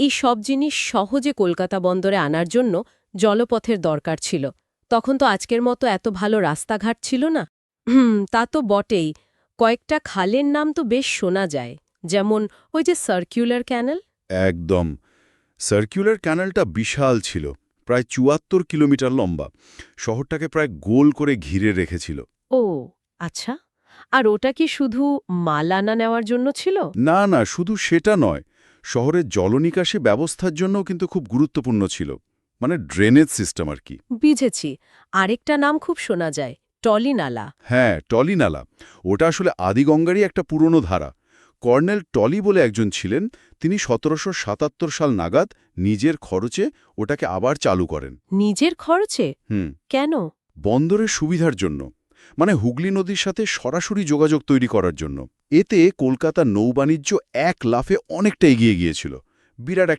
এই সব জিনিস সহজে কলকাতা বন্দরে আনার জন্য জলপথের দরকার ছিল। তখন তো আজকের মতো এত ভালো রাস্তাঘাট ছিল না। হুম তা তো বটেই। কয়েকটা খালের নাম তো বেশ শোনা যায় যেমন ওই যে সার্কিউলার ক্যানেল। একদম। সার্কিউলার ক্যানেলটা বিশাল ছিল প্রায় চুয়াত্তর কিলোমিটার লম্বা। শহরটাকে প্রায় গোল করে ঘিরে রেখেছিল। ও আচ্ছা। আর ওটা কি শুধু মাল আনা নেওয়ার জন্য ছিল? না না শুধু সেটা নয়। শহরের জলনিকাশি ব্যবস্থার জন্যও কিন্তু খুব গুরুত্বপূর্ণ ছিল। মানে ড্রেনেজ সিস্টেম আর কি। বুঝেছি। আরেকটা নাম খুব শোনা যায় টলিনালা। হ্যাঁ টলিনালা। ওটা আসলে আদিগঙ্গারই একটা পুরনো ধারা। কর্নেল টলি বলে একজন ছিলেন তিনি সতেরোশো সাতাত্তর সাল নাগাদ নিজের খরচে ওটাকে আবার চালু করেন। নিজের খরচে? হুম। কেন? বন্দরের সুবিধার জন্য। মানে হুগলি নদীর সাথে সরাসরি যোগাযোগ তৈরি করার জন্য। এতে কলকাতা নৌবাণিজ্য এক লাফে অনেকটা এগিয়ে গিয়েছিল। বিরাট একটা